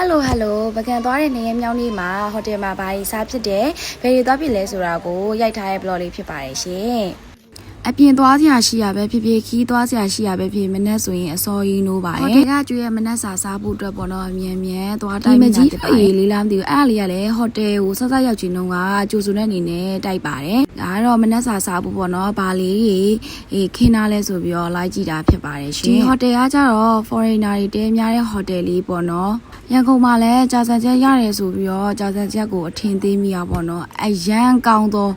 Hello Hello ပကံသွားတဲ့နေရမြောင်းလေးမှာဟိုတယ်မှာဘာကြီးစားဖြစ်တယ်ဘယ်တွေသွားဖြစ်လဲဆိုတာကိုရိုက်ထားတဲ့ blog လေးဖြစ်ပါတယ်ရှင် အပြင်သွားစရာရှိရပဲဖြစ်ဖြစ်ခီးသွားစရာရှိရပဲဖြစ်မနှက်ဆိုရင်အစောကြီးနိုးပါတယ်ဟိုတယ်ကကျွေးရမနှက်စာစားဖို့အတွက်ပေါ့နော်အမြန်မြန်သွားတိုင်းနေတာဖြစ်ပါတယ်အေးလေးလားမသိဘူးအဲ့ဒါလေးကလည်းဟိုတယ်ကိုဆက်ဆက်ရောက်ချင်တော့ကကြိုစုတဲ့အနေနဲ့တိုက်ပါတယ်ဒါကတော့မနှက်စာစားဖို့ပေါ့နော်ဘာလေးတွေအေးခင်းထားလဲဆိုပြီးတော့လိုက်ကြည့်တာဖြစ်ပါတယ်ရှင်ဒီဟိုတယ်ကကြတော့ foreigner တွေတဲများတဲ့ဟိုတယ်လေးပေါ့နော်ရန်ကုန်မှာလည်းကြာစံချက်ရတယ်ဆိုပြီးတော့ကြာစံချက်ကိုအထင်သေးမိရပါတော့အရန်ကောင်းသော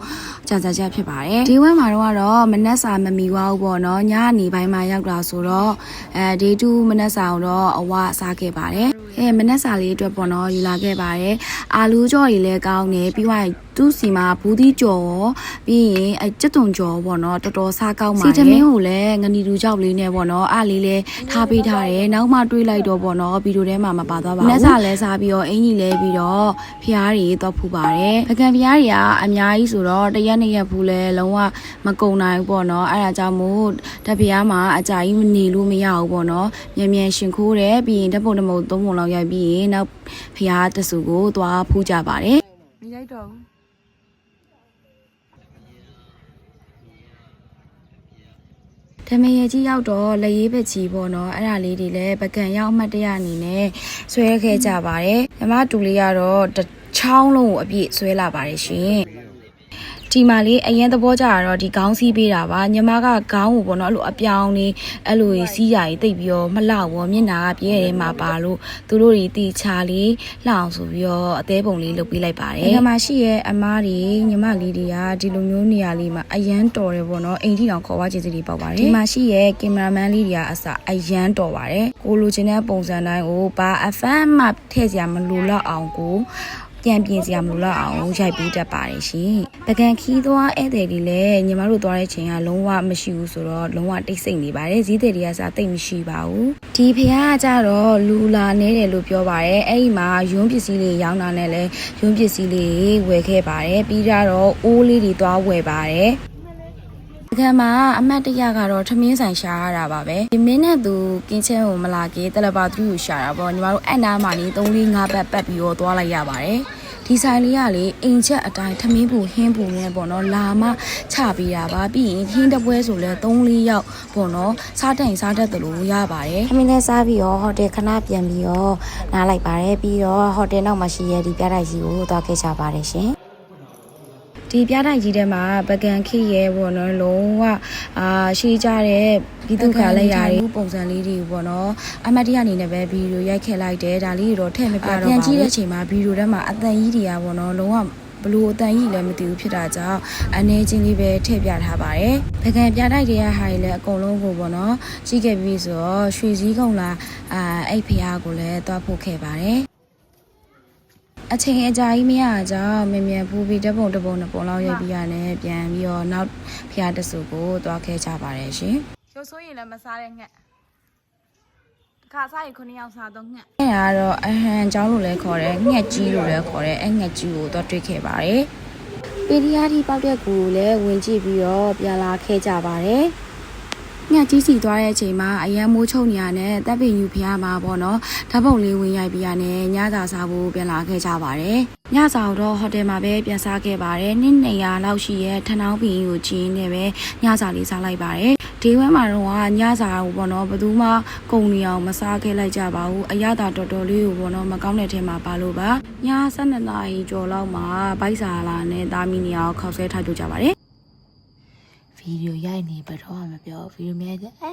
ကြာစံချက်ဖြစ်ပါတယ်ဒီဝက်မှာတော့ကတော့မနက်စာမမီဝါဘူးပေါ့နော်ညနေပိုင်းမှာရောက်တာဆိုတော့အဲဒေးတူမနက်စာကိုတော့အဝစားခဲ့ပါတယ် အဲမနက်စာလေးအတွက်ပေါ့နော်ယူလာခဲ့ပါတယ်အာလူကြော်ကြီးလည်းကောင်းတယ်ပြီးတော့သူ့စီမှာဘူးသီးကြော်ရောပြီးရင်အဲကြက်သွန်ကြော်ပေါ့နော်တော်တော်စားကောင်းပါတယ်စီသမင်းကိုလည်းငနီတူကြောက်လေးနဲ့ပေါ့နော်အားလေးလည်းထားပေးထားတယ်နောက်မှတွေးလိုက်တော့ပေါ့နော်ဗီဒီယိုထဲမှာမပါသွားပါဘူးနက်စာလဲစားပြီးတော့အင်ကြီးလဲပြီးတော့ဖျားတွေတော့ဖူးပါတယ်ပကံဖျားတွေကအများကြီးဆိုတော့တရက်နှစ်ရက်ဖူးလဲလုံးဝမကုံနိုင်ဘူးပေါ့နော်အဲ့ဒါကြောင့်မို့တဖျားမှာအကြာကြီးမနေလို့မရဘူးပေါ့နော်မြန်မြန်ရှင်ခိုးတယ်ပြီးရင်ဓာတ်ပုံတစ်မုံသုံးပုံလောက်ရိုက်ပြီးရင်နောက်ဖျားတဆူကိုသွားဖူးကြပါတယ်မရိုက်တော့ဘူးဓမရကြီးရောက်တော့လက်ရေးပကြီးပေါ့နော်အဲ့ဒါလေးတွေလည်းပကံရောက်အမှတ်တရအနေနဲ့ဆွဲခဲ့ကြပါတယ်ညီမတူလေးကတော့တစ်ချောင်းလုံးကိုအပြည့်ဆွဲလာပါတယ်ရှင် ဒီမှာလေးအရင်သဘောကြတာတော့ဒီခေါင်းစည်းပေးတာပါညီမကခေါင်းကိုပေါ့နော်အဲ့လိုအပြောင်းလေးအဲ့လိုစီးရည်တိတ်ပြီးတော့မလောက်ဘောမျက်နာကပြည့်ရဲမှာပါလို့သူတို့တွေတီချာလေးလှအောင်ဆိုပြီးတော့အသေးပုံလေးလုပ်ပေးလိုက်ပါတယ်ဒီမှာရှိရဲ့အမားတွေညီမလေးတွေကဒီလိုမျိုးနေရာလေးမှာအရန်တော်တယ်ပေါ့နော်အိမ်ထိတောင်ခေါ်ဝါခြင်းစီတွေပေါက်ပါတယ်ဒီမှာရှိရဲ့ကင်မရာမန်လေးတွေကအစအရန်တော်ပါတယ်ကိုလိုချင်တဲ့ပုံစံတိုင်းကိုဘာအဖမ်းမှထည့်စရာမလိုတော့အောင်ကို ပြန်ပြင်စရာမလိုတော့အောင်ရိုက်ပေးတတ်ပါတယ်ရှင်။ပကံခီးသွားဧည့်သည်တွေလည်းညီမတို့သွားတဲ့ချိန်ကလုံးဝမရှိဘူးဆိုတော့လုံးဝတိတ်ဆိတ်နေပါတယ်။ဈေးသည်တွေကစားတိတ်မရှိပါဘူး။ဒီဖះကကြတော့လူလာနေတယ်လို့ပြောပါတယ်။အဲ့ဒီမှာယွန်းပစ္စည်းလေးရောင်းတာနဲ့လည်းယွန်းပစ္စည်းလေးဝယ်ခဲ့ပါတယ်။ပြီးတော့အိုးလေးတွေသွားဝယ်ပါတယ်။တ ကယ်မှာအမတ်တရကတော့ထမင်းဆိုင်ရှာရတာပါပဲဒီမင်းနဲ့သူကင်းချင်းကိုမလာကေတလပါသူကိုရှာတာပေါ့ညီမတို့အန်နာမာနေ3 4 5ပတ်ပတ်ပြီးတော့သွားလိုက်ရပါတယ်ဒီဆိုင်လေးကလေအိမ်ချက်အတိုင်းထမင်းပူဟင်းပူနဲ့ပေါ့နော်လာမချပေးတာပါပြီးရင်ဟင်းတပွဲဆိုလဲ3 4ယောက်ပေါ့နော်စားတိုင်စားတတ်တယ်လို့ရပါတယ်ထမင်းနဲ့စားပြီးတော့ဟိုတယ်ခဏပြန်ပြီးတော့နားလိုက်ပါတယ်ပြီးတော့ဟိုတယ်နောက်မှာရှိရဒီပြတိုက်ကြီးကိုသွားခဲ့ကြပါတယ်ရှင် ဒီပြတိုက်ကြီးထဲမှာပကံခိရဲပေါ့နော်လုံးဝအာရှိကြတဲ့ပြည်သူ့ခါလက်ရာတွေပုံစံလေးတွေပေါ့နော်အမတ်တရအနေနဲ့ပဲဗီဒီယိုရိုက်ခဲ့လိုက်တယ်ဒါလေးတွေတော့ထည့်မပြတော့ပါဘူးပြန်ကြည့်တဲ့အချိန်မှာဗီဒီယိုထဲမှာအတန်ကြီးတွေကပေါ့နော်လုံးဝဘလို့အတန်ကြီးလည်းမသိဘူးဖြစ်တာကြောင့်အနေချင်းလေးပဲထည့်ပြထားပါတယ်။ပကံပြတိုက်တွေကဟာတွေလည်းအကုန်လုံးကိုပေါ့နော်ကြီးခဲ့ပြီးဆိုတော့ရွှေစည်းကုံလာအာအဲ့ဖះကိုလည်းတွားဖို့ခဲ့ပါတယ်။ အချိန်အကြာကြီးမရတာကြောင့်မြင်မြန်ပူပြီးတပုံတပုံနှစ်ပုံလောက်ရိုက်ပြီးရတယ်ပြန်ပြီးတော့နောက်ဖះတဆူကိုတွားခဲ့ကြပါတယ်ရှင်။ ရုပ်ဆိုးရင်လည်းမစားတဲ့ငှက်တစ်ခါစားရင်ခုနှစ်ယောက်စားတော့ငှက် အဲ့ဒါကတော့အဟန်เจ้าလို့လည်းခေါ်တယ်ငှက်ကြီးလို့လည်းခေါ်တယ်အဲ့ငှက်ကြီးကိုတော့တွေ့ခဲ့ပါတယ်ပီဒီယာတီပေါက်တဲ့ကူကိုလည်းဝင်ကြည့်ပြီးတော့ပြန်လာခဲ့ကြပါတယ် ညကြီးစီသွားတဲ့အချိန်မှာအရန်မိုးချုံနေရတဲ့တပ်ပင်ယူဖျားမှာပေါ့နော်ဓာတ်ပုံလေးဝင်ရိုက်ပြီးရတဲ့ညစာစားဖို့ပြန်လာခဲ့ကြပါတယ်ညစာတော့ဟိုတယ်မှာပဲပြန်စားခဲ့ပါတယ်နှစ်နေရာလောက်ရှိရဲ့ထဏောင်းပင်ကိုကျင်းနေပဲညစာလေးစားလိုက်ပါတယ်ဒီဝဲမှာတော့ညစာကိုပေါ့နော်ဘယ်သူမှကုံနေအောင်မစားခဲ့လိုက်ကြပါဘူးအရသာတော်တော်လေးကိုပေါ့နော်မကောင်းတဲ့ထဲမှာပါလို့ပါည7နာရီကျော်လောက်မှာဘိုက်စာလာနဲ့တာမီနီယာကိုခောက်ဆဲထားပြကြပါတယ် ဗီဒီယိုရိုက်နေဘယ်တော့မှမပြောဗီဒီယိုများတဲ့အဲ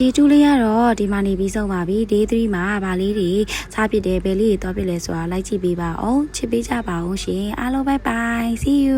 ဒီကျူးလေးကတော့ဒီမှာနေပြီးဆုံးပါပြီ day 3မှာဗာလေးတွေစားဖြစ်တယ်ဘယ်လေးတွေတော့ဖြစ်လဲဆိုတာလိုက်ကြည့်ပေးပါအောင်ချစ်ပေးကြပါအောင်ရှင်အားလုံး bye bye see you